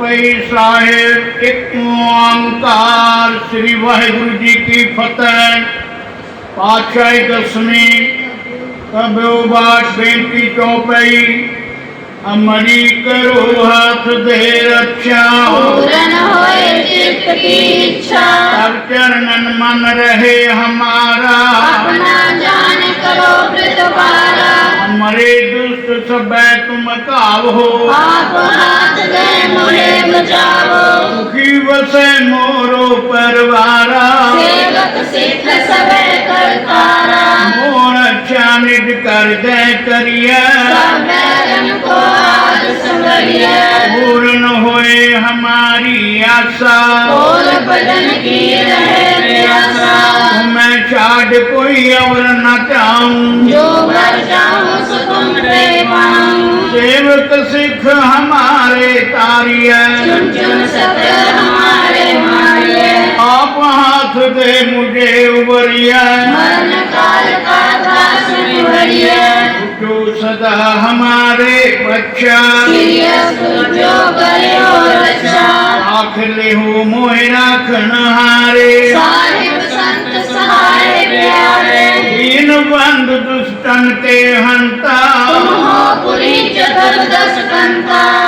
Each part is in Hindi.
चौपाई साहेब, एक ओंकार श्री वाहेगुरु जी की फतेह। पातशाही दसवीं, तब बात बेटी चौपाई ਅਮਰੀ ਕਰੋ ਹੱਥ ਦੇ ਰੱਖਿਆ। ਪੂਰਨ ਹੋਏ ਚਿਤ ਕੀ ਇੱਛਾ। ਹਰ ਚਰਨਨ ਮਨ ਰਹੇ ਹਮਾਰਾ। ਆਪਣਾ ਜਾਨ ਕਰੋ ਪ੍ਰਤਵਾਰਾ ਹਮਾਰੇ ਦੁਸ਼ਟ ਸਭੈ ਤੁਮ ਕਾਵੋ ਆਪ ਹੱਥ ਦੇ ਮੋਹੇ ਬਚਾਵੋ। ਮੁਖੀ ਵਸੇ ਮੋਰੋ ਪਰਵਾਰਾ। ਸੇਵਕ ਸਿੱਖ ਸਭੈ ਕਰਤਾਰਾ। ਮੋਰ ਅੱਛਾ ਨਿਜ ਕਰ ਦੇ ਕਰੀਏ ਸਭੈ ਰਣ ਕੋ पूर्ण होए हमारी आशा। और बदन की रहे आशा। मैं चाट कोई और न चाहूँ जो मर जाऊँ सेवक सिख हमारे तारिय। हमारे मारिय आप हाथ दे मुझे उबरिया। मन काल का था सुनिवरिया जो सदा हमारे बच्चा। जो आख ले हो मोहरा राखन हारे। दीन बंद दुष्टन के हंता।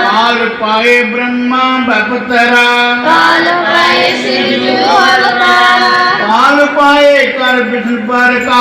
काल पाए ब्रह्मा भक्तरा। काल पाए काल पाए कर विष्णु पर का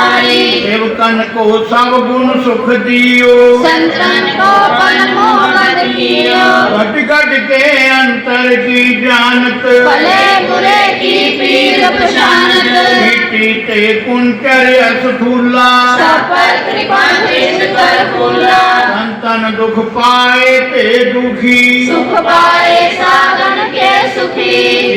ਹਮਾਰੀ ਸੇਵਕਨ ਕੋ ਸਭ ਗੁਣ ਸੁਖ ਦਿਓ। ਸੰਤਨ ਕੋ ਪਨ ਮੋਹਨ ਕੀਓ। ਘਟ ਘਟ ਕੇ ਅੰਤਰ ਕੀ ਜਾਣਤ। ਭਲੇ ਬੁਰੇ ਕੀ ਪੀਰ ਪਛਾਨਤ ਮਿੱਟੀ ਤੇ ਕੁੰਟਰ ਅਸਥੂਲਾ। ਸਭ ਪਰ दुख पाए ते दुखी। सुख पाए साधन के सुखी।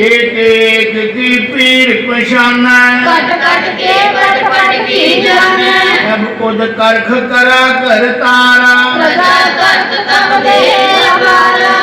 एक एक की पीर पहचान कट कट के बट बट की जान। सब खुद करख करा कर तारा। प्रजा करत तब दे हमारा।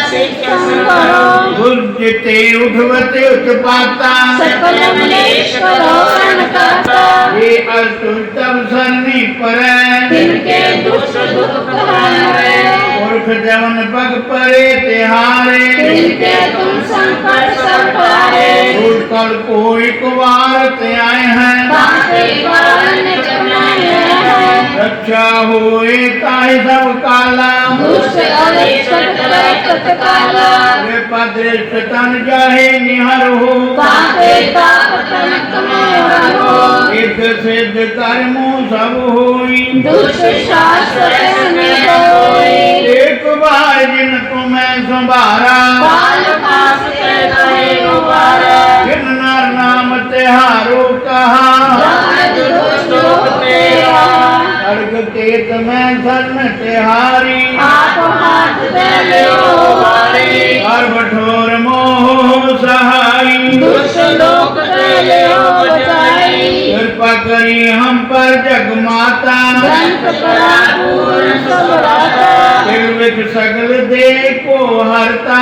भुज्यते उद्भवते उत्पाता। सकलं लेश्वरो अनकाता ये अस्तुतम सन्निपर दुख हारे मूर्ख जवन पग परे तिहारे तिनके तुम संकट सपारे उठ कर कोई कुवार ते आए हैं। बातें करने जमना रक्षा होए ताहि सब काला। दुष्ट अनिष्ट काला। जाहे निहर हो। पापे हो। सिद्ध सिद्ध कर्म सब होई। दुष्ट शास्त्र में होई। एक बार जिन तुम्हें संभारा। और बठोर मोह सहाई कृपा करी हम पर जग माता। निर्वित सगल दे को हरता।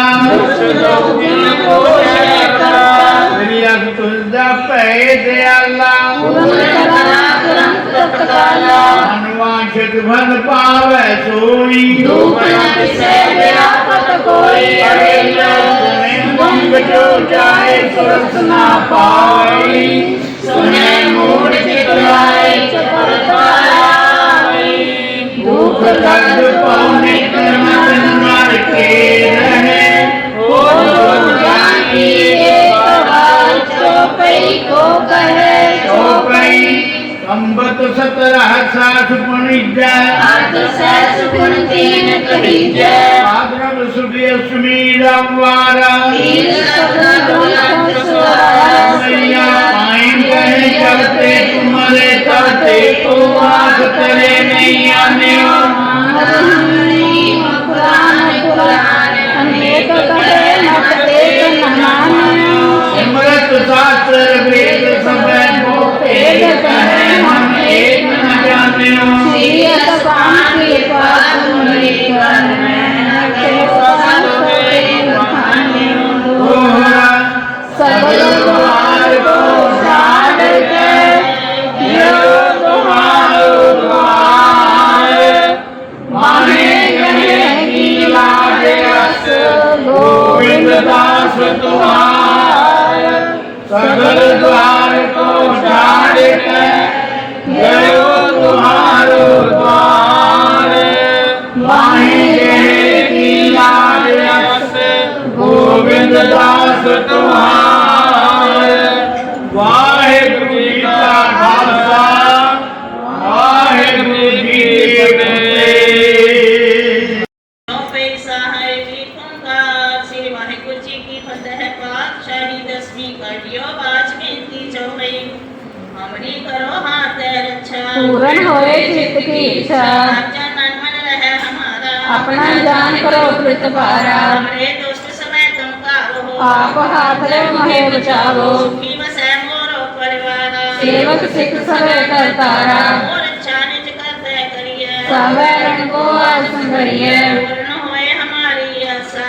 तुलजा पै दयाला। ग्रंथ भन पावे सोई धूप न किसे व्यापत कोई अरे लोग जो जाए सुरत ना पाई फतह शाही दसवीं कटियो बाज में गिनती चौबई हमरी करो हाथ रक्षा अच्छा। पूरन होए चित की इच्छा। आपका मन मन रहे हमारा। अपना जान करो कृत पारा। हमरे। दोस्त समय तुम कारो आप हाथ रे महे बचाओ सुखी बसे मोरो परिवार। सेवक सिख सब करतारा। और अच्छा निज करते करिए। सब रंगो आसन करिए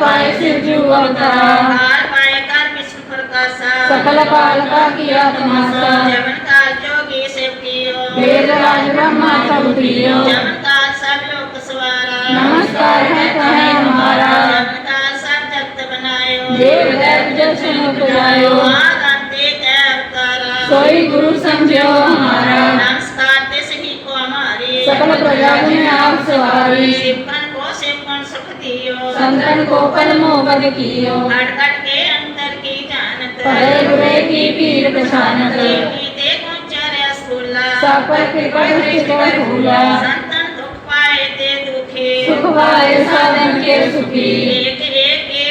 पाए शिव जू अवतारा। हार पाए सकल काल का किया तमाशा जवन काल जोगी शिव कियो वेद राज ब्रह्मा सब दियो जवन काल सब लोक सवारा। नमस्कार है कहे हमारा। जवन काल सब जगत बनायो। देव देव मुख जायो। आदंते जय अवतारा। सोई गुरु समझो हमारा। नमस्कार ते सही को हमारी। सकल प्रजा में आप सवारी। संतन को कल मोबद कियो के अंतर की जानत परे की पीर स्थूला। सब पर कृपा दृष्टि कर फूला संतन दुख पाए ते दुखी। सुख पाए साधन के सुखी। एक एक के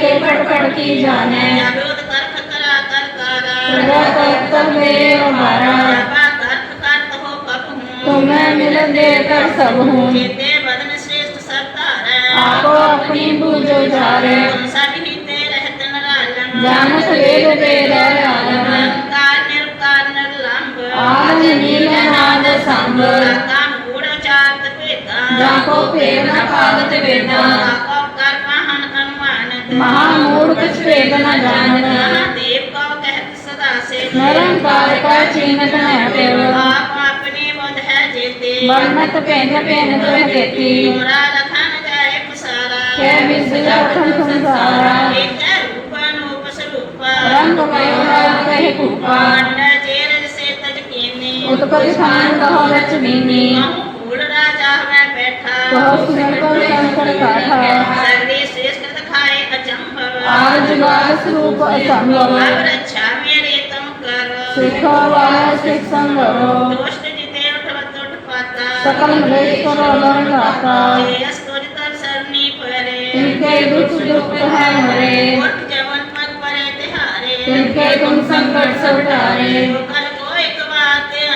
के पट पट की जाने। करख करा कर कारा। प्रजा हमारा तुम्हें मिल देकर सब हूँ। सरदार आपो अपनी बूझो जारे तुम सब ही ते रहत नरालन जानत वेद वेद आलम निरंकार निरकार निर्लंब आद नील नाद संग काम गूढ़ चात पेदा जाको फेर न पागत वेदा को कर वाहन अनुमानत महामूढ़ कुछ वेद न जानत महादेव को कहत सदा से निरंकार का चिन्हत न पेव आप अपने बोध है जेते वर्णत पेन पेन तुह देती तुमरा रंग मय कहे रच मीनी फूल राजा में बैठा कहो सुन को शंकर काठा सर्वे श्रेष्ठ खाए अचंभव आज वास रूप असंभव अब रक्षा मेरे तुम करो सिखो वाय सिख संगरो दोष्ट जिते उठवत उठ पाता सकल मलेश करो लरण गाता तिनके दुख दुख है मूर्ख जवन पद परे तिहारे तिनके तुम संकट सब टारे कल को एक बात है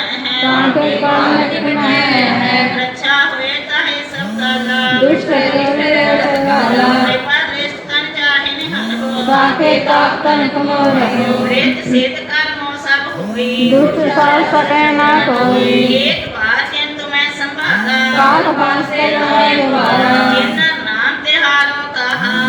कांटे कान कितना है। रक्षा हुए ताहे सब काला दुष्ट करे सकाला कृपा दृष्ट तन चाहे निहर हो काके ताकतन कमो रहो। प्रेत सिद्ध कर्मों सब हुई दुष्ट साल सके ना कोई। एक बार किंतु मैं संभाला। काल पास के नाम तिहारों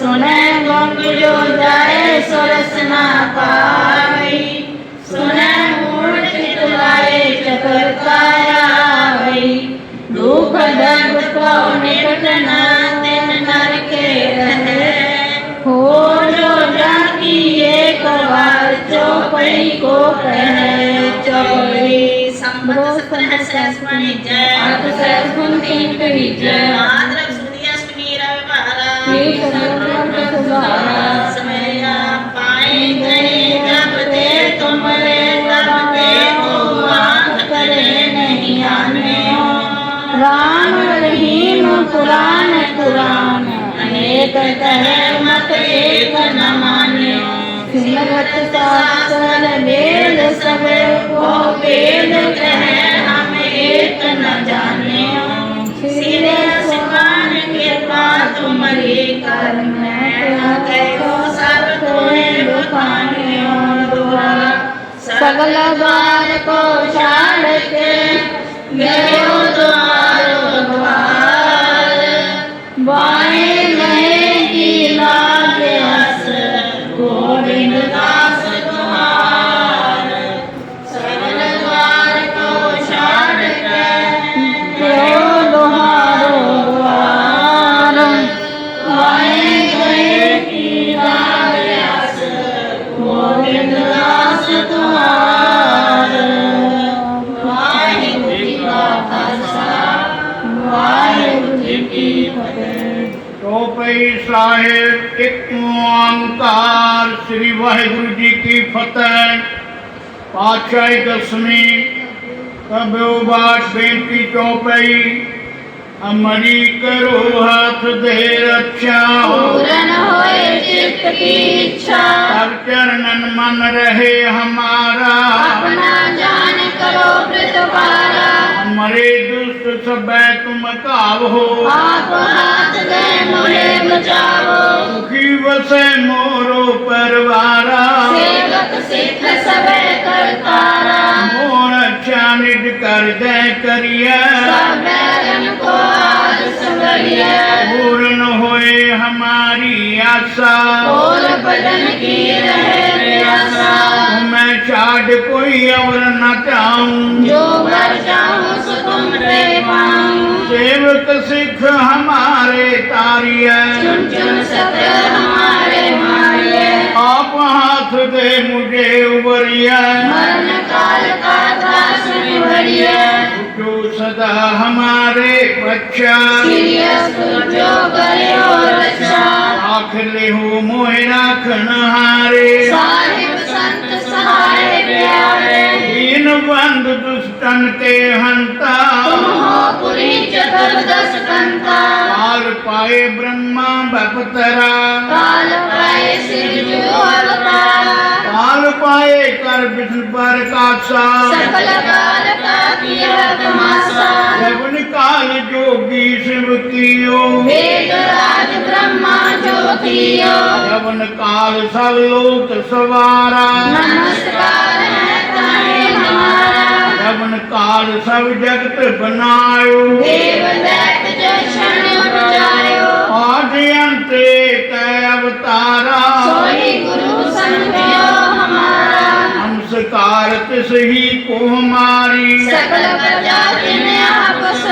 सुने गंग जो जाए, सुरस ना पाई। सुने चित लाए चतुरताया भई। दुख दर्द को निकट न, दिन नर के रहे। हो जो जाती एक बार चौपई को कहे। चौपई संबंध सत्रह सहस्मणि जय अर्थ सहस गुण तीन कही जय आद्रक पुराण पुराण। अनेक कहे मत एक न मान्यो सिमरत शास्त्र वेद सबको वेद कहे हम एक न जानियो सिरे सुमान कृपा तुम्हारी कर मैं कहो सब तुम्हें बखानियो दुआ। सगल द्वार को छाड़ के गयो चौपाई साहेब, एक ओंकार श्री वाहेगुरु जी की फतेह पाचाई दसवीं कब्यो बाट बेंती चौपाई अमरी करो हाथ दे रक्षा। पूरन होए चित्त की इच्छा। हर चरणन मन रहे हमारा। अपना जान करो प्रतपारा हमारे दुष्ट सब तुम काव हो आप हाथ दे मुझे बचाओ सुखी वसे मोरो परवारा। सेवक सिख सब करतारा। मोर अच्छा निज कर दे करिया। सबको पूर्ण होए हमारी आशा। और बदन की रहे प्यासा मैं छाड़ कोई और न चाहूँ जो घर जाऊँ सो तुम रे पाऊँ। सेवक सिख हमारे तारिय। चुन चुन सत्य हमारे मारिए आप हाथ दे मुझे उबरिया। जो सदा हमारे बच्चा सीरियस जो करियो रक्षा। आख ले हो मोहे राखण हारे साहिब संत सहाय प्यारे। दीन बंद दुष्टन के हंता। तुम हो पुरी चतुर्दश कंता। काल पाए ब्रह्मा बपतरा। काल पाए काल कर विष्णु पर कासा। सकल काल का किया तमाशा जब जोगी शिव कियो वेद राज ब्रह्मा ज्योतियो। जब काल सब लोक सवारा। नमस्कार है ताहे हमारा जब काल सब जगत बनायो। देव दैत जशन उपजायो आदि अंत कै अवतारा। सोई गुरु हमारा। नमस्कार तिस ही को हमारी। सकल प्रजा जिन्हें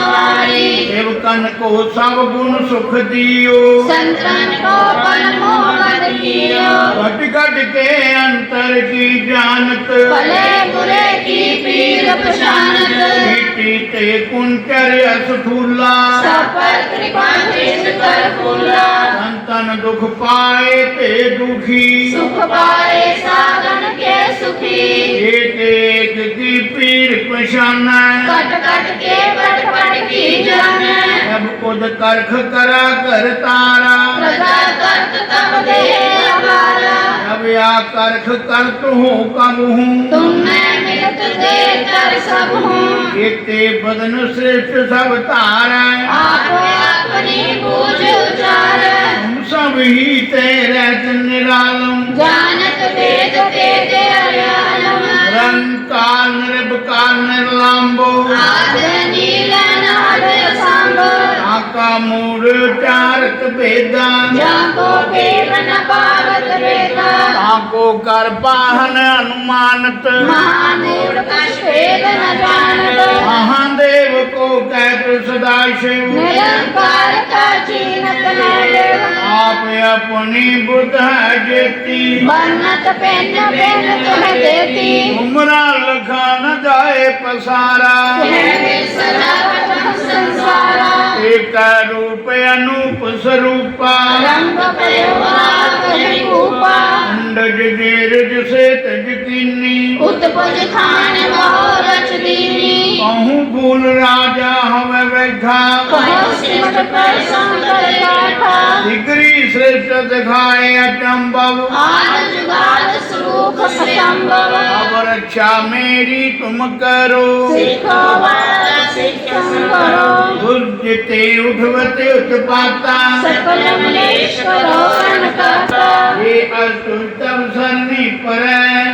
आप सवारी सेवकन को सब गुण सुख दियो संतन को पन मोहन कियो घट घट के अंतर की जानत भले बुरे की पीर पशानत मीठी ते कुंचर असफूला सब पर कृपा दृष्ट कर फूला संतन दुख पाए ते दुखी। सुख पाए साधन के सुखी। एक एक की पीर पशान कट कट के कट कट की जन। सब कुद करख करा कर तारा। प्रजा करत तब दे हमारा अब या करख करत हूँ कब हूँ। तुम मैं मिलत दे कर सब हूँ। ते बदन श्रेष्ठ सब तारा। आपो अपनी बूझ उचार। तुम सब ही तेरे निरालम जानत वेद वेद अयालम रंकाल निर्भकाल निर्लाम्बो आद नील नाद सांबो आका मूड चारक वेदान जाको देव न पावत वेदा आको कर पाहन अनुमानत महादेव का श्वेद न जानत महादेव को कहत सदा शिव निरंकार का चीनत है देव आप अपनी बुद्ध है जेती बन्नत पेन पेन तुम्हें देती उमरा लखा न जाए पसारा तुम्हें सदा प्रथम संसारा एक रूप अनूप स्वरूपा रंग प्रयोग कहीं ऊपा अंडज नीरज से तज कीनी उत्पज खान रच दीनी कहूँ फूल राजा हमें बैठा। डिग्री श्रेष्ठ दिखाए अचंबव अब रक्षा मेरी तुम करो। गुर्जते उठवते उत्पाता। सकल मलेश्वरो ये अस्तुतम सरनी पर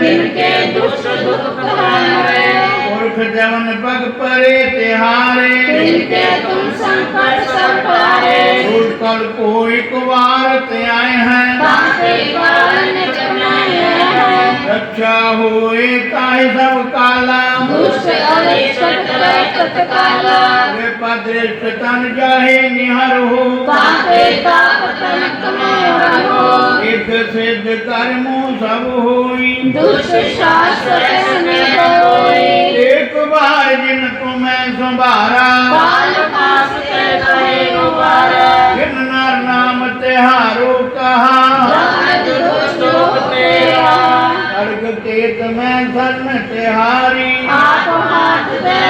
तिनके दुष्ट दुख हारे पुरख जवन पग परे तिहारे तिनके तुम संकट सब पारे छूट कर कोई कुवार ते आए हैं। बाकी कारण जमना हैं रक्षा होए ताहि सब काला। दुष्ट पदृष्ट तन जाहे निहर हो। में हो। सिद्ध सिद्ध कर्मो सब होई। दुष्ट शास्त्र में कोई एक बार जिन तुम्हें संभारा।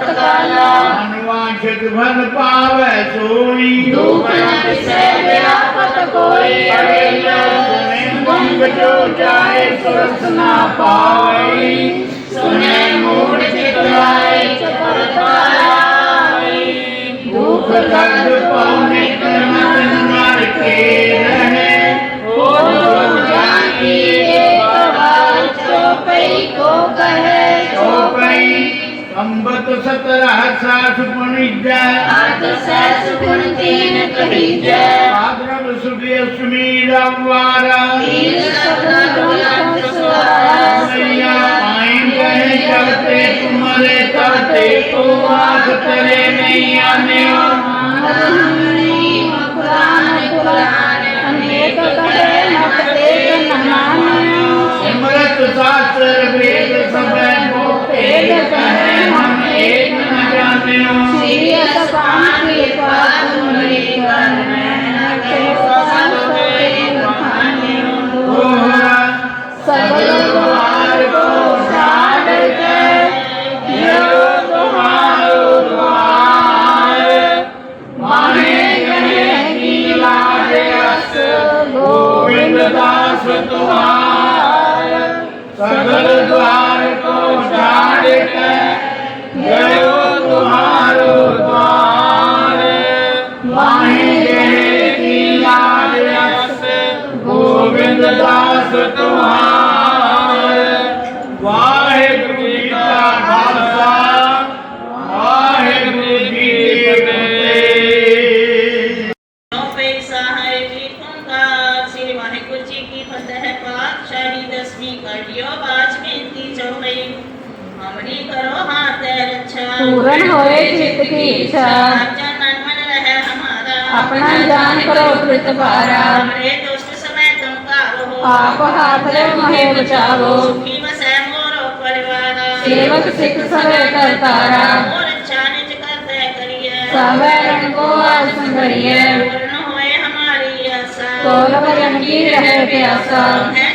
ग्रंथ तत्काला अनुवांछित पावे सोई दुख न विषय व्यापत कोई अड़ेला। मंग जो जाए सुरस ना पावे सत्रह साठ पुणिजा अर्थ सहस गुण तीन कही जय भाद्रव सुबह अष्टमी रविवारा तीन सदा गुण सुहारा मैया पाई कहे चलते तुम्हारे करते तो आख तेरे नहीं आने ની કડીઓ પાંચ બિંદી જોઈ अपना जान करो कृत पारा हमरे। दुष्ट समय तुम आप हाथ रे महे बचाओ सुखी बसे मोरो परिवारा। सेवक सिख सवे करतारा। मोर इच्छा निज करिए सवे रण को आसन संभरिए पूर्ण होए हमारी आशा। तोल भजन की रहे प्यासा। है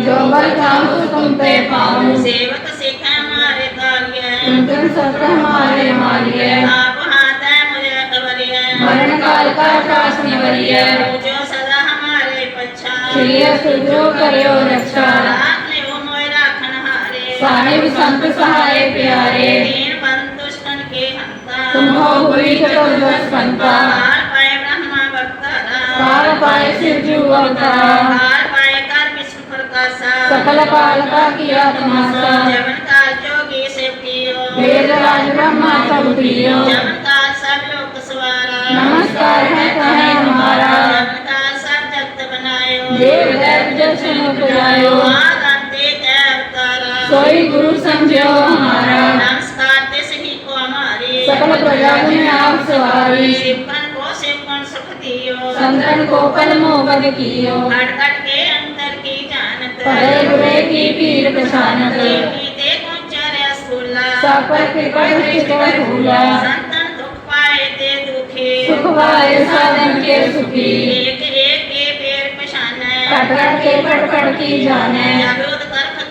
जो बल जाऊँ तुम पे पाऊँ सेवक सिख हमारे कार्य तुम सत हमारे मारिए आप हाथ है मुझे खबरिए मरण काल का त्रास निवरिए जो सदा हमारे पच्छा श्री सुजो करियो रक्षा आपने वो मोय राखन हारे साहिब संत सहाय प्यारे दीन बंधु दुष्टन के हंता तुम हो बुरी चतुर्दश पंथा काल पाए ब्रह्मा वक्तारा काल पाए शिव जू अवतारा काल पाए कर विष्णु प्रकाशा सकल काल का किया तमाशा जवन काल जोगी शिव कियो वेद राज ब्रह्मा सब प्रियो जवन सब लोक सवारा नमस्कार है कहे हमारा जवन सब जगत बनायो देव देव जशन उपजायो आदि अवतारा सोई गुरु समझो हमारा नमस्कार ते सही को हमारी सकल प्रजा में आप सवारी शिवकन को शिवकन सुख दियो संतन को पल मोहबद कियो खट खट के अंतर की की पीर पछानत ते गुंचर स्थूला सब कृपा दृष्टि फूला। संतन दुख पाए ते दुखी। सुख वाय साधन के सुखी। एक एक के पेड़ पछान। जाने। जागृत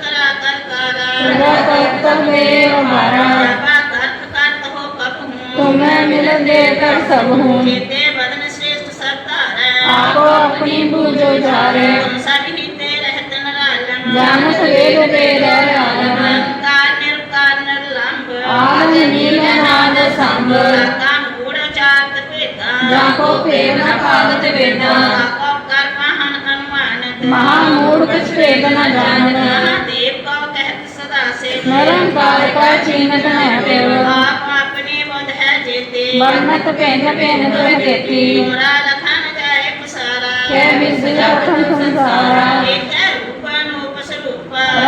करा कर कारा। प्रजा कर्तव्य हमारा जबा करत हो कब हूँ। तुम्हें मिल दे कर सब हूँ। जेते बदन श्रेष्ठ आपो अपनी बूझो जारे। तुम नरालम जानत वेद वेद आलम निरंकार निरकार निर्लंब आद नील नाद संग काम गूढ़ चात पेता जाको पेड़ न पागत वेदा काको कर पहन अनुमानत महामूढ़ कुछ जानत महादेव को कहत सदा से निरंकार का चिन्हत न पेव आप अपने बोध है जेते वर्णत पेन पेन तुह देती तुमरा लखन जाए पसारा के विद्या संसारा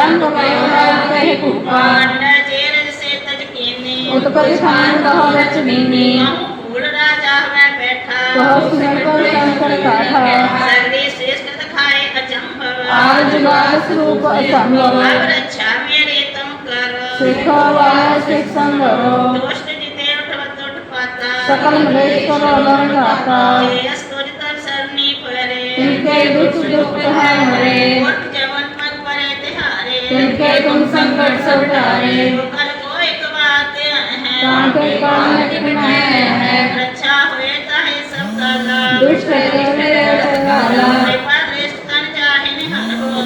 स्वरूप रंग मयूरा कहे कुपा मंड जेर से तज कीनी उत्पल स्थान कहो रच कहूँ फूल राजा हुआ बैठा कहो सुन को शंकर काठा सगरी श्रेष्ठ दिखाए अचंभव आज वास रूप असंभव अब रक्षा मेरे तुम करो सिखो वाह सिख संगरो दोष्ट जिते उठवत उठ पाता सकल मलेश करो लरण गाता जे अस्तुर तब सरनी परे इनके दुख दुख है मरे तिहारे इनके तुम संकट सब टारे कल को एक बात है काम है रक्षा हुए ताहे सब काला दुष्ट देवे सगाला कृपा दृष्ट तन जाहि निहर हो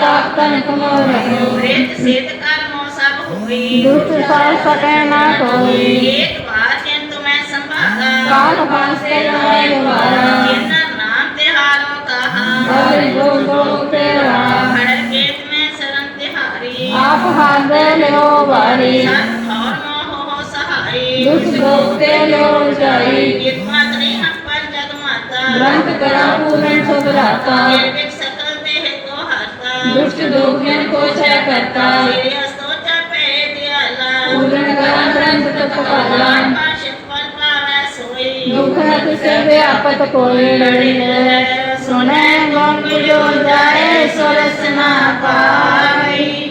ताप तन तुम रहो प्रेत सेत कर्मो सब हुई दुष्ट साल सके ना कोई एक बार जिन तुम्हें संभाला काल पास के लाए द्वारा जिन नाम तिहारो कहा हरि जो दो तिहारी आप हाथ दे लो बारी सत और मोह हो सहारी दुष्ट लोग ते लो जाई ग्रंथ करा पूर्ण सुधराता दुष्ट दोषियन को क्षय करता पूर्ण करा ग्रंथ सोई दुख नत से व्यापत कोई सुने गंग जो जाए सुरस ना पाई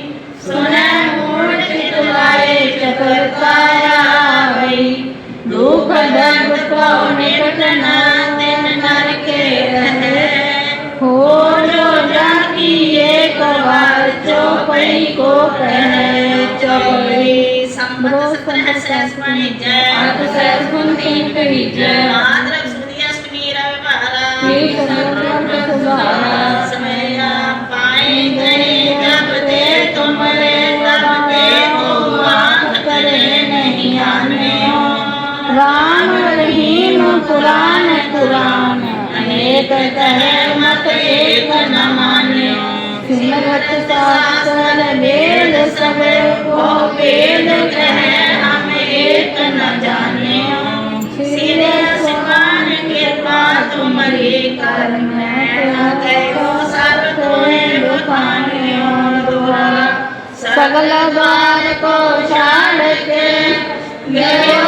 पुराण पुराण अनेक कहे मत एक न मान्यो। सिमरत शास्त्र वेद सबको वेद कह हम एक न जान्यो सिर समान कृपा तुम्हारी कर मैं सब तुम्हें बखान्यो सगल द्वार को छाड़ के गयो